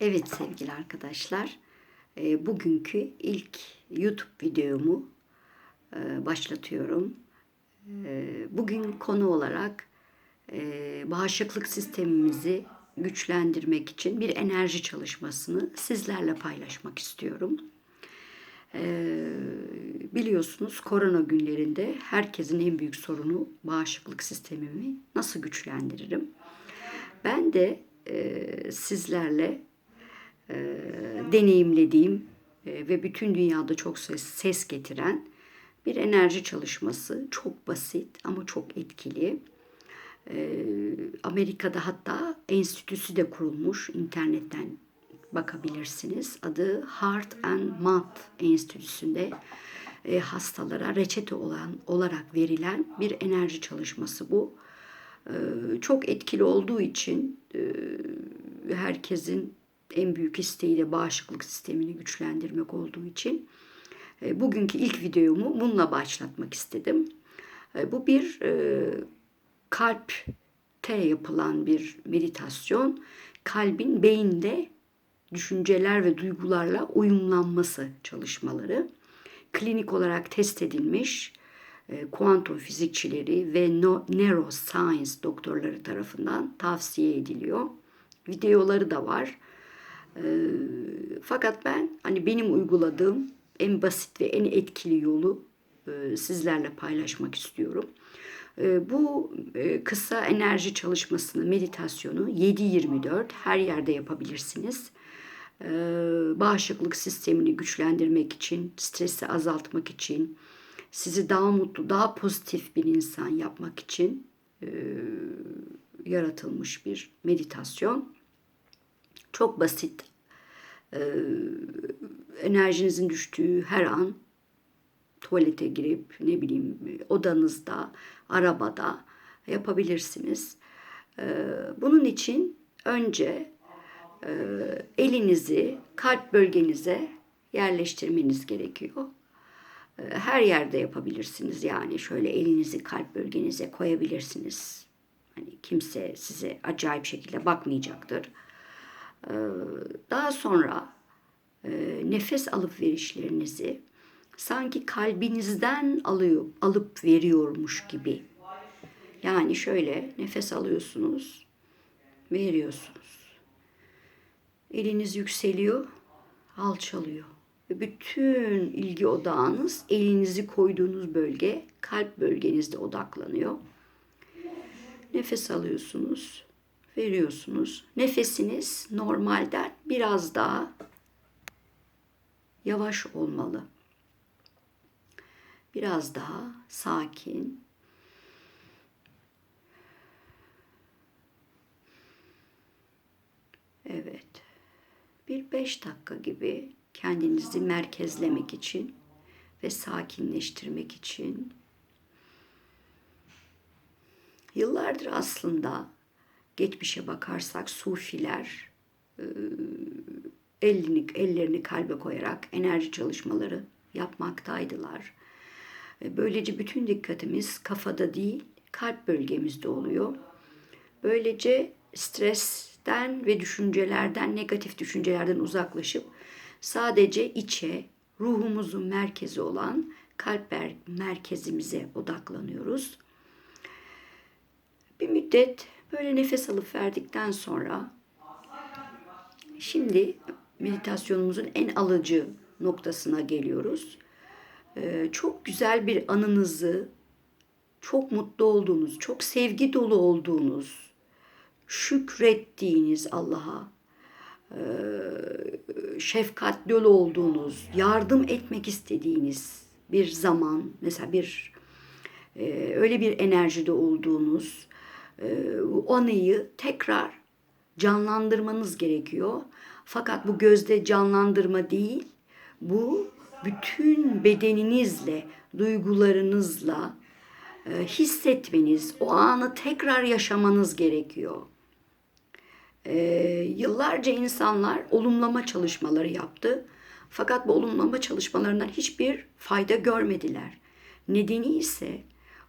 Evet sevgili arkadaşlar, e, bugünkü ilk YouTube videomu e, başlatıyorum. E, Bugün konu olarak bağışıklık sistemimizi güçlendirmek için bir enerji çalışmasını sizlerle paylaşmak istiyorum. Biliyorsunuz korona günlerinde herkesin en büyük sorunu bağışıklık sistemimi nasıl güçlendiririm? Ben de sizlerle e, deneyimlediğim e, ve bütün dünyada çok ses, ses getiren bir enerji çalışması. Çok basit ama çok etkili. E, Amerika'da hatta enstitüsü de kurulmuş. internetten bakabilirsiniz. Adı Heart and Mouth Enstitüsü'nde e, hastalara reçete olan olarak verilen bir enerji çalışması bu. E, çok etkili olduğu için e, herkesin en büyük isteği de bağışıklık sistemini güçlendirmek olduğu için e, bugünkü ilk videomu bununla başlatmak istedim. E, bu bir e, kalpte yapılan bir meditasyon. Kalbin beyinde düşünceler ve duygularla uyumlanması çalışmaları. Klinik olarak test edilmiş kuantum fizikçileri ve neuroscience doktorları tarafından tavsiye ediliyor. Videoları da var. E, fakat ben hani benim uyguladığım en basit ve en etkili yolu e, sizlerle paylaşmak istiyorum. E, bu e, kısa enerji çalışmasını, meditasyonu 7-24 her yerde yapabilirsiniz. E, bağışıklık sistemini güçlendirmek için, stresi azaltmak için, sizi daha mutlu, daha pozitif bir insan yapmak için e, yaratılmış bir meditasyon. Çok basit. E, enerjinizin düştüğü her an tuvalete girip ne bileyim odanızda, arabada yapabilirsiniz. E, bunun için önce e, elinizi kalp bölgenize yerleştirmeniz gerekiyor her yerde yapabilirsiniz yani şöyle elinizi kalp bölgenize koyabilirsiniz. Hani kimse size acayip şekilde bakmayacaktır. Daha sonra nefes alıp verişlerinizi sanki kalbinizden alıyor, alıp veriyormuş gibi. Yani şöyle nefes alıyorsunuz, veriyorsunuz. Eliniz yükseliyor, alçalıyor ve bütün ilgi odağınız elinizi koyduğunuz bölge, kalp bölgenizde odaklanıyor. Nefes alıyorsunuz, veriyorsunuz. Nefesiniz normalden biraz daha yavaş olmalı. Biraz daha sakin. Evet. Bir beş dakika gibi kendinizi merkezlemek için ve sakinleştirmek için yıllardır aslında geçmişe bakarsak sufiler elini, ellerini kalbe koyarak enerji çalışmaları yapmaktaydılar. E, böylece bütün dikkatimiz kafada değil, kalp bölgemizde oluyor. Böylece stresten ve düşüncelerden, negatif düşüncelerden uzaklaşıp sadece içe, ruhumuzun merkezi olan kalp merkezimize odaklanıyoruz. Bir müddet böyle nefes alıp verdikten sonra şimdi meditasyonumuzun en alıcı noktasına geliyoruz. Ee, çok güzel bir anınızı, çok mutlu olduğunuz, çok sevgi dolu olduğunuz, şükrettiğiniz Allah'a şefkatli olduğunuz, yardım etmek istediğiniz bir zaman, mesela bir öyle bir enerjide olduğunuz o anıyı tekrar canlandırmanız gerekiyor. Fakat bu gözde canlandırma değil, bu bütün bedeninizle, duygularınızla hissetmeniz, o anı tekrar yaşamanız gerekiyor e, yıllarca insanlar olumlama çalışmaları yaptı. Fakat bu olumlama çalışmalarından hiçbir fayda görmediler. Nedeni ise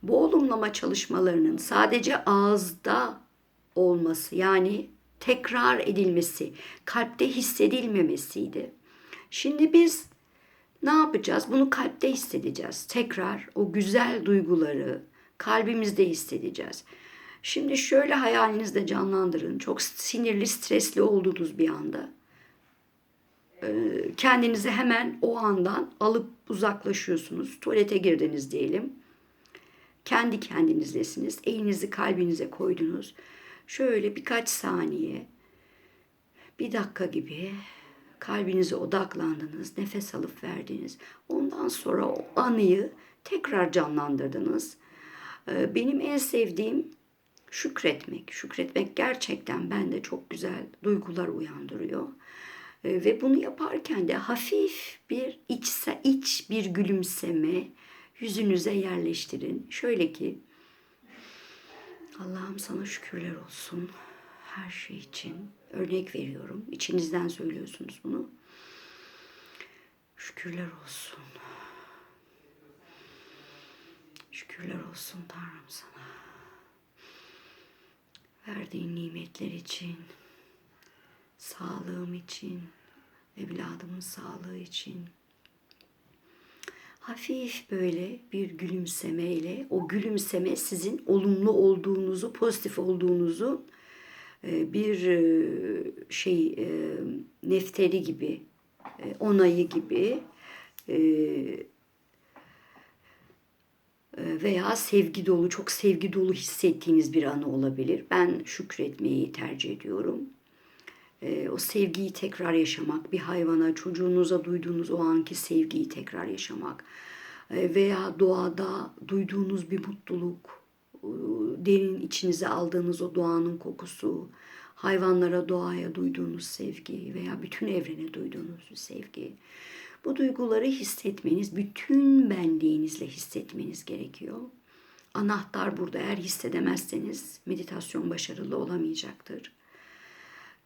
bu olumlama çalışmalarının sadece ağızda olması yani tekrar edilmesi, kalpte hissedilmemesiydi. Şimdi biz ne yapacağız? Bunu kalpte hissedeceğiz. Tekrar o güzel duyguları kalbimizde hissedeceğiz. Şimdi şöyle hayalinizde canlandırın. Çok sinirli, stresli olduğunuz bir anda. Ee, kendinizi hemen o andan alıp uzaklaşıyorsunuz. Tuvalete girdiniz diyelim. Kendi kendinizdesiniz. Elinizi kalbinize koydunuz. Şöyle birkaç saniye, bir dakika gibi kalbinize odaklandınız, nefes alıp verdiniz. Ondan sonra o anıyı tekrar canlandırdınız. Ee, benim en sevdiğim şükretmek. Şükretmek gerçekten bende çok güzel duygular uyandırıyor. Ee, Ve bunu yaparken de hafif bir içse iç bir gülümseme yüzünüze yerleştirin. Şöyle ki Allah'ım sana şükürler olsun her şey için. Örnek veriyorum. İçinizden söylüyorsunuz bunu. Şükürler olsun. Şükürler olsun Tanrım sana. Verdiğin nimetler için, sağlığım için, evladımın sağlığı için. Hafif böyle bir gülümsemeyle, o gülümseme sizin olumlu olduğunuzu, pozitif olduğunuzu e, bir e, şey e, nefteri gibi, onayı gibi veya sevgi dolu, çok sevgi dolu hissettiğiniz bir anı olabilir. Ben şükretmeyi tercih ediyorum. E, o sevgiyi tekrar yaşamak, bir hayvana, çocuğunuza duyduğunuz o anki sevgiyi tekrar yaşamak e, veya doğada duyduğunuz bir mutluluk, e, derin içinize aldığınız o doğanın kokusu, hayvanlara, doğaya duyduğunuz sevgi veya bütün evrene duyduğunuz sevgi. Bu duyguları hissetmeniz, bütün benliğinizle hissetmeniz gerekiyor. Anahtar burada. Eğer hissedemezseniz meditasyon başarılı olamayacaktır.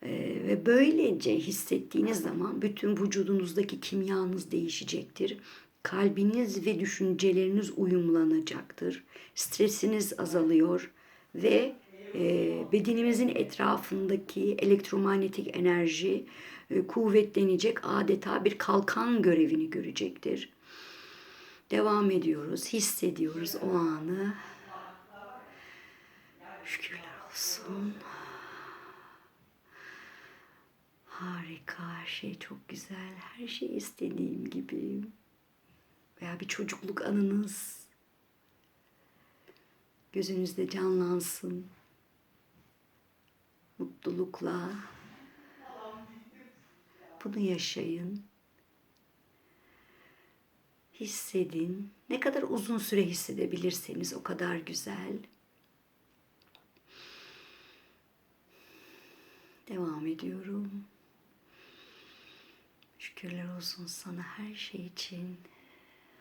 Ee, ve böylece hissettiğiniz zaman bütün vücudunuzdaki kimyanız değişecektir. Kalbiniz ve düşünceleriniz uyumlanacaktır. Stresiniz azalıyor ve e, bedenimizin etrafındaki elektromanyetik enerji e, kuvvetlenecek adeta bir kalkan görevini görecektir. Devam ediyoruz, hissediyoruz o anı. Şükürler olsun. Harika, her şey çok güzel, her şey istediğim gibi. Veya bir çocukluk anınız gözünüzde canlansın. Mutlulukla bunu yaşayın. Hissedin. Ne kadar uzun süre hissedebilirseniz o kadar güzel. Devam ediyorum. Şükürler olsun sana her şey için.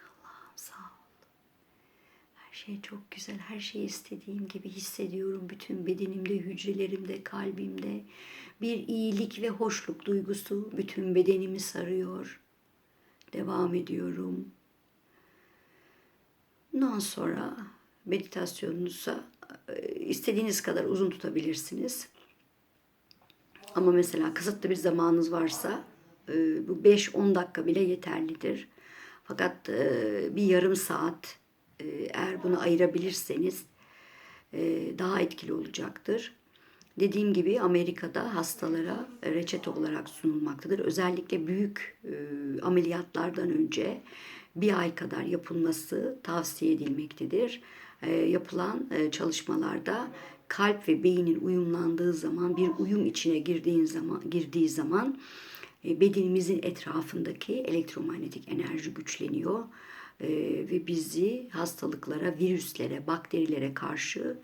Allah'ım sağ ol. Her şey çok güzel. Her şeyi istediğim gibi hissediyorum. Bütün bedenimde, hücrelerimde, kalbimde bir iyilik ve hoşluk duygusu bütün bedenimi sarıyor. Devam ediyorum. Bundan sonra meditasyonunuza e, istediğiniz kadar uzun tutabilirsiniz. Ama mesela kısıtlı bir zamanınız varsa e, bu 5-10 dakika bile yeterlidir. Fakat e, bir yarım saat eğer bunu ayırabilirseniz daha etkili olacaktır. Dediğim gibi Amerika'da hastalara reçete olarak sunulmaktadır. Özellikle büyük ameliyatlardan önce bir ay kadar yapılması tavsiye edilmektedir. Yapılan çalışmalarda kalp ve beynin uyumlandığı zaman, bir uyum içine girdiğin zaman, girdiği zaman bedenimizin etrafındaki elektromanyetik enerji güçleniyor ve bizi hastalıklara, virüslere, bakterilere karşı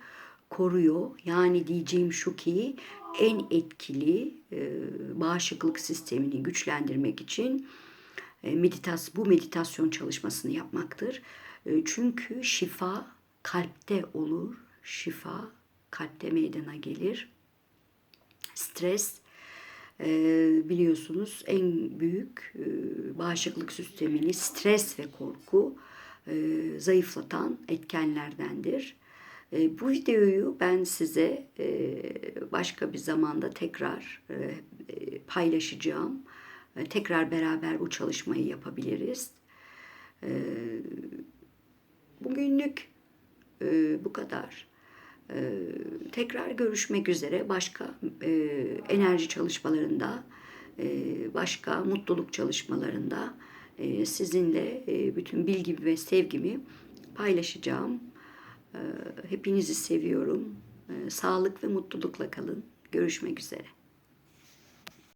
koruyor. Yani diyeceğim şu ki en etkili bağışıklık sistemini güçlendirmek için meditas bu meditasyon çalışmasını yapmaktır. Çünkü şifa kalpte olur. Şifa kalpte meydana gelir. Stres biliyorsunuz en büyük bağışıklık sistemini stres ve korku zayıflatan etkenlerdendir. E, bu videoyu ben size e, başka bir zamanda tekrar e, e, paylaşacağım. E, tekrar beraber bu çalışmayı yapabiliriz. E, bugünlük e, bu kadar. E, tekrar görüşmek üzere başka e, enerji çalışmalarında, e, başka mutluluk çalışmalarında e, sizinle e, bütün bilgimi ve sevgimi paylaşacağım. E, hepinizi seviyorum. E, sağlık ve mutlulukla kalın. Görüşmek üzere.